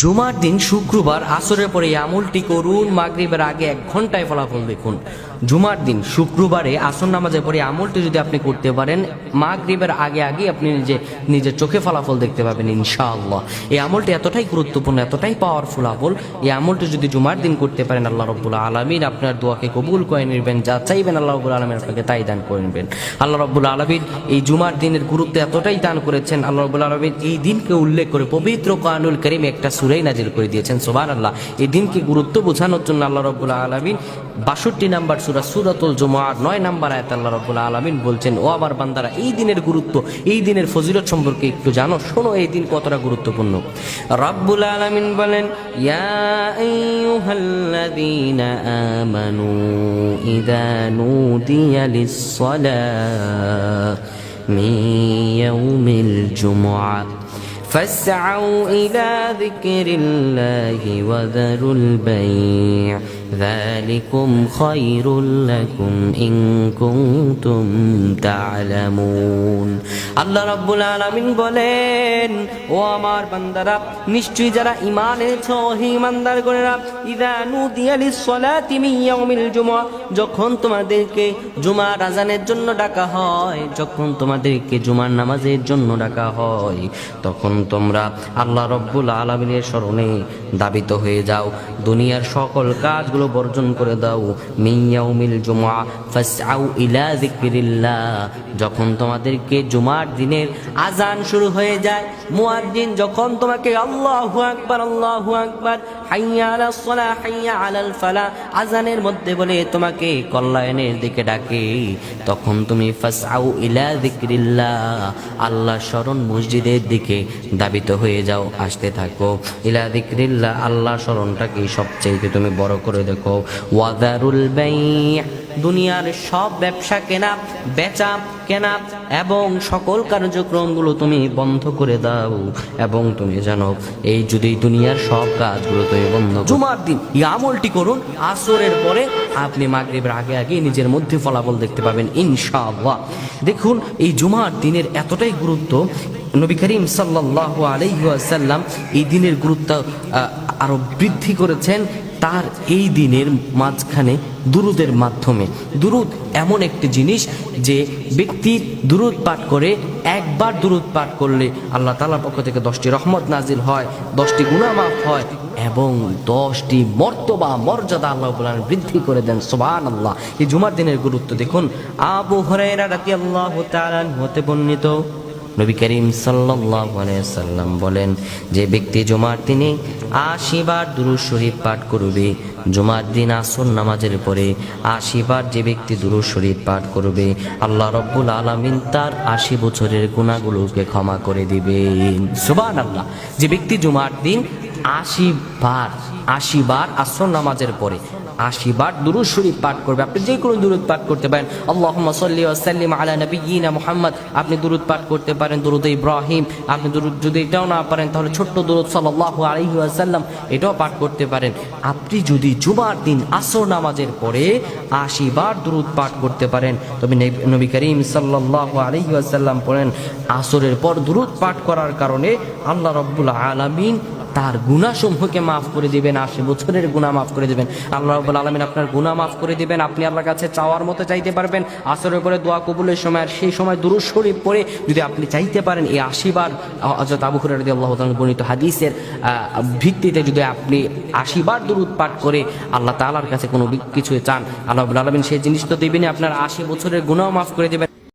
জুমার দিন শুক্রবার আসরের পরে আমুলটি করুন মাগরিবের আগে এক ঘন্টায় ফলাফল দেখুন। জুমার দিন, শুক্রবারে আসর নামাজের পরে আমলটি যদি আপনি করতে পারেন মা মাগরিবের আগে আগে আপনি নিজে নিজের চোখে ফলাফল দেখতে পাবেন, ইনশাআল্লাহ। এই আমলটি এতটাই গুরুত্বপূর্ণ, এতটাই পাওয়ারফুল আমল, এই আমলটি যদি জুমার দিন করতে পারেন, আল্লাহ রব্বুল আলমিন আপনার দোয়াকে কবুল করে নিবেন, যা চাইবেন আল্লাহ রব্বুল আলমিন আপনাকে তাই দান করে নেবেন। আল্লাহ রব্বুল আলমিন এই জুমার দিনের গুরুত্ব এতটাই দান করেছেন, আল্লাহ রব্বুল আলমিন এই দিনকে উল্লেখ করে পবিত্র কানুল করিম একটা সুরাই নাজিল করে দিয়েছেন সোবান আল্লাহ এই দিনকে গুরুত্ব বোঝানোর জন্য আল্লাহ রব্বুল আলমিন বাষট্টি নাম্বার সুরা সুরাতুল জুমার নয় নাম্বার আয়াত আল্লাহ রব্বুল আলমিন বলছেন ও আমার বান্দারা এই দিনের গুরুত্ব এই দিনের ফজিলত সম্পর্কে একটু জানো শোনো এই দিন কতটা গুরুত্বপূর্ণ রব্বুল আলমিন বলেন ইয়া আইয়ুহাল্লাযীনা আমানু ইযা নুদিয়া লিস-সালাহ من يوم الجمعة فاسعوا إلى ذكر الله وذروا البيع. ذلكم خير لكم إن كنتم تعلمون. আল্লাহ রাব্বুল আলামিন বলেন, ও আমার বান্দারা, নিশ্চয়ই যারা ঈমান এনেছো হে ঈমানদার গণেরা ইদা নুদিয়া লিস-সালাতি মিন ইয়াউমিল জুমআ যখন তোমাদেরকে জুমার আজানের জন্য ডাকা হয়, যখন তোমাদেরকে জুমার নামাজের জন্য ডাকা হয়, তখন তোমরা আল্লাহ রব্বুল আলমিনের স্মরণে দাবিত হয়ে যাও। দুনিয়ার সকল কাজগুলো বর্জন করে দাও। মিয়াউমিল জুমা ফাসআউ ইলা যিকরিল্লাহ, যখন তোমাদেরকে জুমার দিনের আজান শুরু হয়ে যায়। মুয়াজ্জিন যখন তোমাকে আল্লাহু আকবার আল্লাহু আকবার, হাইয়া আলাস সালাহ হাইয়া আলাল ফালাহ আজানের মধ্যে বলে তোমাকে কল্যাণের দিকে ডাকে, তখন তুমি ফাসআউ ইলা যিকরিল্লাহ, আল্লাহ স্মরণ মসজিদের দিকে দাবিত হয়ে যাও, আসতে থাকো। ইলা যিকরিল্লাহ, আল্লাহ স্মরণটাকে সবচেয়ে তুমি বড় করে দেখো। ওয়াদারুল বাই দুনিয়ার সব ব্যবসা কেনা বেচা কেনা এবং সকল কার্যক্রমগুলো তুমি বন্ধ করে দাও এবং তুমি জানো এই যদি দুনিয়ার সব কাজগুলো তুমি বন্ধ জুমার দিন এই আমলটি করুন আসরের পরে আপনি মাগরিবের আগে আগে নিজের মধ্যে ফলাফল দেখতে পাবেন ইনশাআল্লাহ। দেখুন এই জুমার দিনের এতটাই গুরুত্ব নবী করিম সাল্লাহ আলাইসাল্লাম এই দিনের গুরুত্ব আহ, আরও বৃদ্ধি করেছেন তার এই দিনের মাঝখানে দুরুদের মাধ্যমে। দুরুদ এমন একটি জিনিস যে ব্যক্তি দুরুদ পাঠ করে, একবার দুরুদ পাঠ করলে আল্লাহ তালার পক্ষ থেকে দশটি রহমত নাজিল হয়, দশটি গুণামাফ হয় এবং দশটি মর্তবা, মর্যাদা আল্লাহ বৃদ্ধি করে দেন। সোবান আল্লাহ এই জুমার দিনের গুরুত্ব দেখুন। আবু হরাইরা রাতি আল্লাহ হতে বর্ণিত নবী করিম সাল্লাম বলেন, যে ব্যক্তি জুমার দিনে আশি বার দুরুদ শরীফ পাঠ করবে, জুমার দিন আসর নামাজের পরে আশি বার যে ব্যক্তি দুরুদ শরীফ পাঠ করবে, আল্লাহ রব্বুল আলমিন তার আশি বছরের গুণাগুলোকে ক্ষমা করে দিবেন। সুবান আল্লাহ যে ব্যক্তি জুমার দিন আশি বার আশি বার আসর নামাজের পরে আশি বার দুরুদ শরীফ পাঠ করবে। আপনি যে কোনো দুরুদ পাঠ করতে পারেন। আল্লাহুম্মা সাল্লি সাল্লিম আলা নবিয়িনা মোহাম্মদ। আপনি দুরুদ পাঠ করতে পারেন, দুরুদ ইব্রাহিম। আপনি দুরুদ যদি এটাও না পারেন, তাহলে ছোট্ট দুরুদ সাল্লাল্লাহু আলাইহি ওয়াসাল্লাম এটাও পাঠ করতে পারেন। আপনি যদি জুমার দিন আসর নামাজের পরে আশি বার দুরুদ পাঠ করতে পারেন, তবে নবী- করিম সাল্লাল্লাহু আলাইহি ওয়াসাল্লাম বলেন আসরের পর দুরুদ পাঠ করার কারণে আল্লাহ রাব্বুল আলামিন তার গুণাসমূহকে মাফ করে দিবেন আশি বছরের গুণা মাফ করে দিবেন। আল্লাহ রব্বুল আলমিন আপনার গুণা মাফ করে দিবেন, আপনি আল্লাহর কাছে চাওয়ার মতো চাইতে পারবেন, আসরের পরে দোয়া কবুলের সময়, আর সেই সময় দুরুদ শরীফ পড়ে যদি আপনি চাইতে পারেন, এই আশিবার হজরত আবু হুরারদি আল্লাহ বর্ণিত হাদিসের ভিত্তিতে যদি আপনি আশিবার দুরুদ পাঠ করে আল্লাহ তাআলার কাছে কোনো কিছু চান, আল্লাহ আলমিন সেই জিনিস তো দেবেনই, আপনার আশি বছরের গুণাও মাফ করে দেবেন।